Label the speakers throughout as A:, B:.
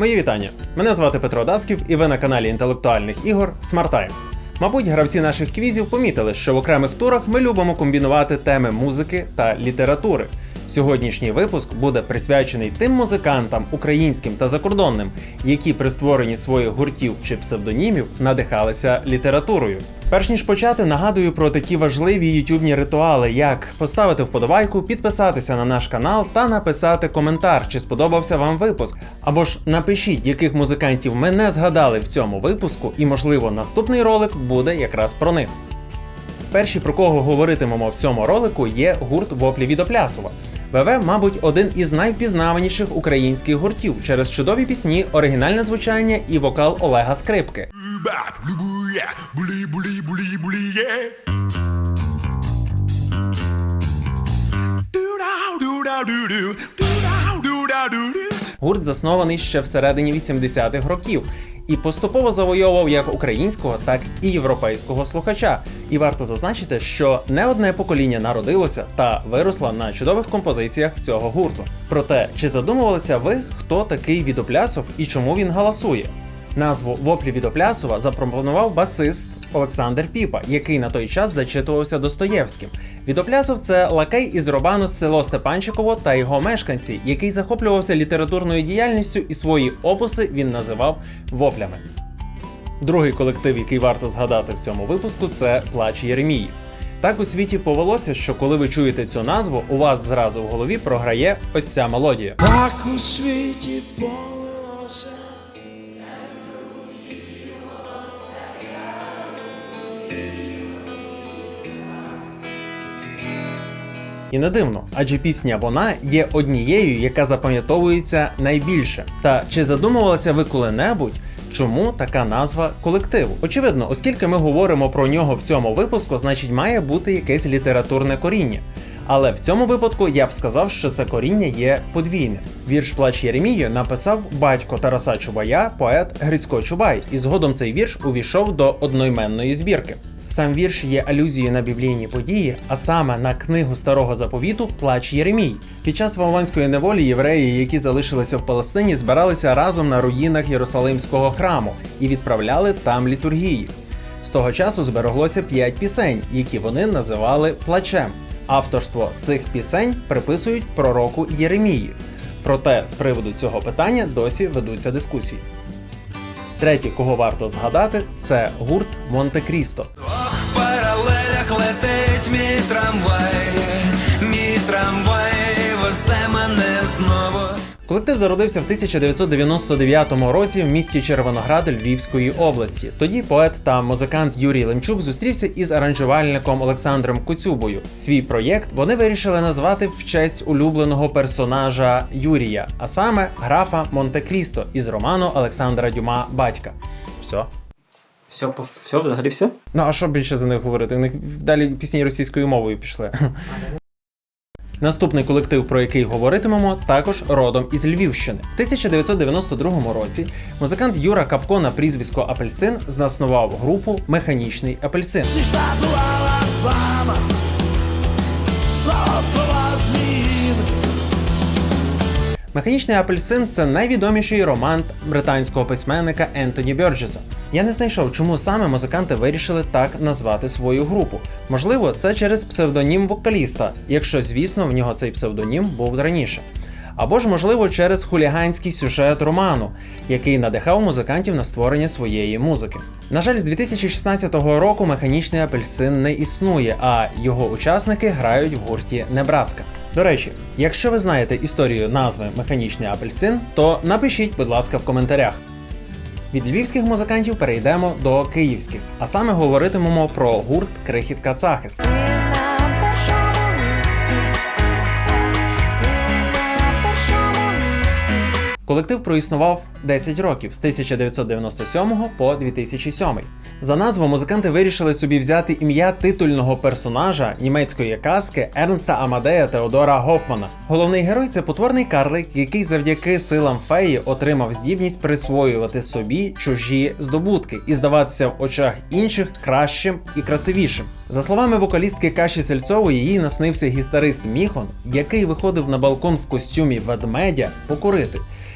A: Мої вітання. Мене звати Петро Дацьків, і ви на каналі інтелектуальних ігор Smart Time. Мабуть, гравці наших квізів помітили, що в окремих турах ми любимо комбінувати теми музики та літератури. Сьогоднішній випуск буде присвячений тим музикантам, українським та закордонним, які при створенні своїх гуртів чи псевдонімів надихалися літературою. Перш ніж почати, нагадую про такі важливі ютубні ритуали, як поставити вподобайку, підписатися на наш канал та написати коментар, чи сподобався вам випуск. Або ж напишіть, яких музикантів ми не згадали в цьому випуску, і можливо наступний ролик буде якраз про них. Перші, про кого говоритимемо в цьому ролику, є гурт Воплі від. ВВ, мабуть, один із найвпізнаваніших українських гуртів через чудові пісні, оригінальне звучання і вокал Олега Скрипки.
B: Blue, bully, bully, bully, bully, yeah.
A: Гурт заснований ще всередині 80-х років і поступово завойовував як українського, так і європейського слухача. І варто зазначити, що не одне покоління народилося та виросло на чудових композиціях цього гурту. Проте, чи задумувалися ви, хто такий Відоплясов і чому він галасує? Назву Воплі Відоплясова запропонував басист Олександр Піпа, який на той час зачитувався Достоєвським. Відоплясов це лакей із Робану з село Степанчиково та його мешканці, який захоплювався літературною діяльністю і свої опуси він називав воплями. Другий колектив, який варто згадати в цьому випуску, це Плач Єремії. Так у світі повелося, що коли ви чуєте цю назву, у вас зразу в голові програє ось ця мелодія.
C: Так у світі повелося.
A: І не дивно, адже пісня вона є однією, яка запам'ятовується найбільше. Та чи задумувалися ви коли-небудь? Чому така назва колективу? Очевидно, оскільки ми говоримо про нього в цьому випуску, значить має бути якесь літературне коріння. Але в цьому випадку я б сказав, що це коріння є подвійним. Вірш Плач Єремії написав батько Тараса Чубая, поет Грицько Чубай, і згодом цей вірш увійшов до одноіменної збірки. Сам вірш є алюзією на біблійні події, а саме на книгу старого заповіту Плач Єремій. Під час Вавилонської неволі євреї, які залишилися в Палестині, збиралися разом на руїнах Єрусалимського храму і відправляли там літургії. З того часу збереглося п'ять пісень, які вони називали плачем. Авторство цих пісень приписують пророку Єремії. Проте з приводу цього питання досі ведуться дискусії. Третє, кого варто згадати, це гурт Монте Крісто.
D: Паралелях летить мій трамвай, мій трамвай везе мене знову.
A: Колектив зародився в 1999 році в місті Червоноград Львівської області. Тоді поет та музикант Юрій Лемчук зустрівся із аранжувальником Олександром Коцюбою. Свій проєкт вони вирішили назвати в честь улюбленого персонажа Юрія, а саме графа Монте-Крісто із роману Олександра Дюма Батька. Все.
E: Все, все, взагалі все?
A: Ну а що більше за них говорити? У них далі пісні російською мовою пішли. Наступний колектив, про який говоритимемо, також родом із Львівщини. В 1992 році музикант Юра Капко на прізвисько Апельсин заснував групу Механічний апельсин.
C: Пішла була
A: Механічний апельсин це найвідоміший роман британського письменника Ентоні Бьорджеса. Я не знайшов, чому саме музиканти вирішили так назвати свою групу. Можливо, це через псевдонім вокаліста, якщо, звісно, в нього цей псевдонім був раніше. Або ж, можливо, через хуліганський сюжет роману, який надихав музикантів на створення своєї музики. На жаль, з 2016 року механічний апельсин не існує, а його учасники грають в гурті Небраска. До речі, якщо ви знаєте історію назви Механічний апельсин, то напишіть, будь ласка, в коментарях. Від львівських музикантів перейдемо до київських, а саме говоритимемо про гурт Крихіт Кацахис. Колектив проіснував 10 років з 1997 по 2007. За назву музиканти вирішили собі взяти ім'я титульного персонажа німецької казки Ернста Амадея Теодора Гофмана. Головний герой це потворний карлик, який завдяки силам феї отримав здібність присвоювати собі чужі здобутки і здаватися в очах інших кращим і красивішим. За словами вокалістки Каші Сельцової, їй наснився гітарист Міхон, який виходив на балкон в костюмі ведмедя покурити.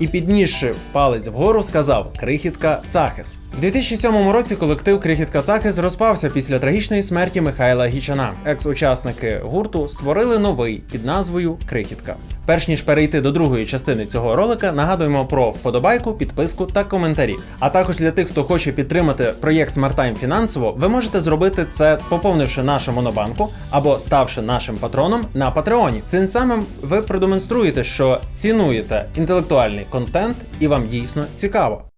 A: і піднісши палець вгору, сказав Крихітка Цахес. В 2007 році колектив Крихітка Цахес розпався після трагічної смерті Михайла Гічана. Екс-учасники гурту створили новий під назвою Крихітка. Перш ніж перейти до другої частини цього ролика, нагадуємо про вподобайку, підписку та коментарі. А також для тих, хто хоче підтримати проєкт SmartTime фінансово, ви можете зробити це, поповнивши нашу монобанку або ставши нашим патроном на Патреоні. Цим самим ви продемонструєте, що цінуєте інтелектуальний контент і вам дійсно цікаво.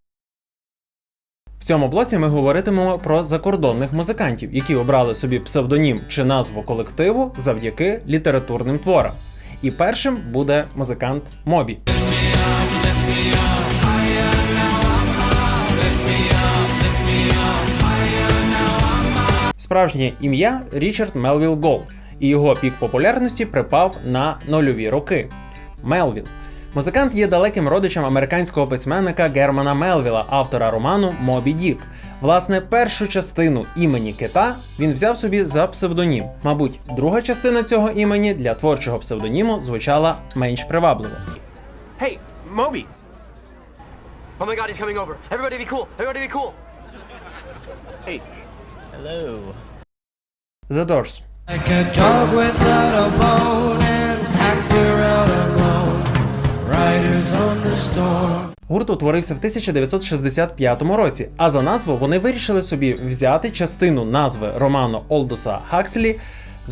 A: В цьому блоці ми говоритимемо про закордонних музикантів, які обрали собі псевдонім чи назву колективу завдяки літературним творам. І першим буде музикант Мобі. Справжнє ім'я Річард Мелвіл Голд, і його пік популярності припав на нульові роки. Мелвіл. Музикант є далеким родичем американського письменника Германа Мелвіла, автора роману Мобі Дік. Власне, першу частину імені кита він взяв собі за псевдонім. Мабуть, друга частина цього імені для творчого псевдоніму звучала менш привабливо.
F: Hey, Moby.
G: Oh my god, he's coming over. Everybody be cool. Everybody be cool.
F: Hey,
A: The Doors.
C: Like a dog without a bone
A: Гурт утворився в 1965 році, а за назву вони вирішили собі взяти частину назви роману Олдуса Хакслі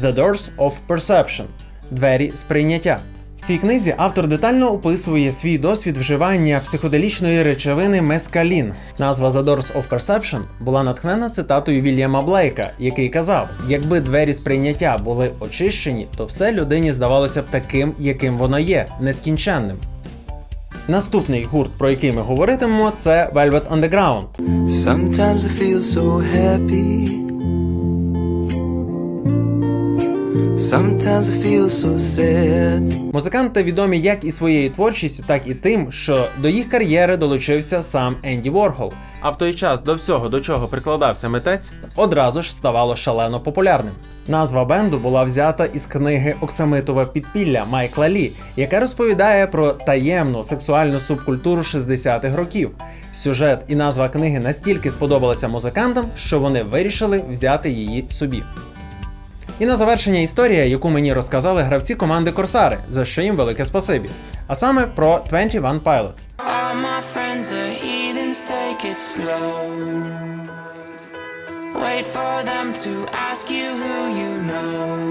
A: The Doors of Perception Двері сприйняття. В цій книзі автор детально описує свій досвід вживання психоделічної речовини мескалін. Назва The Doors of Perception була натхнена цитатою Вільяма Блейка, який казав: якби двері сприйняття були очищені, то все людині здавалося б таким, яким воно є, нескінченним. Наступний гурт, про який ми говоритимемо, це Velvet Underground.
D: Sometimes I feel so happy. Sometimes I feel so sad.
A: Музиканти відомі як і своєю творчістю, так і тим, що до їх кар'єри долучився сам Енді Ворхол. А в той час до всього, до чого прикладався митець, одразу ж ставало шалено популярним. Назва бенду була взята із книги Оксамитове підпілля Майкла Лі, яка розповідає про таємну сексуальну субкультуру 60-х років. Сюжет і назва книги настільки сподобалися музикантам, що вони вирішили взяти її собі. І на завершення історія, яку мені розказали гравці команди Корсари, за що їм велике спасибі. А саме про 21 Pilots.
H: All my friends are heathens, take it slow.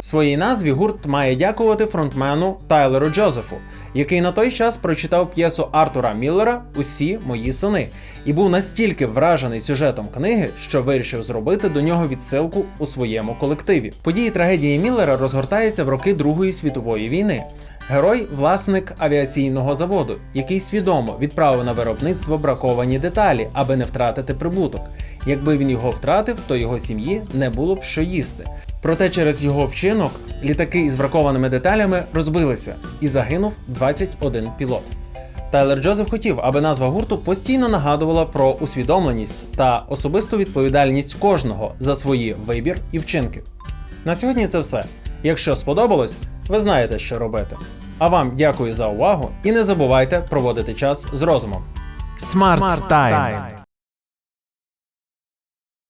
A: Своїй назві гурт має дякувати фронтмену Тайлеру Джозефу, який на той час прочитав п'єсу Артура Міллера Усі мої сини і був настільки вражений сюжетом книги, що вирішив зробити до нього відсилку у своєму колективі. Події трагедії Міллера розгортаються в роки Другої світової війни. Герой власник авіаційного заводу, який свідомо відправив на виробництво браковані деталі, аби не втратити прибуток. Якби він його втратив, то його сім'ї не було б що їсти. Проте через його вчинок літаки із бракованими деталями розбилися і загинув 21 пілот. Тайлер Джозеф хотів, аби назва гурту постійно нагадувала про усвідомленість та особисту відповідальність кожного за свої вибір і вчинки. На сьогодні це все. Якщо сподобалось, ви знаєте, що робити. А вам дякую за увагу і не забувайте проводити час з розумом. Smart Time!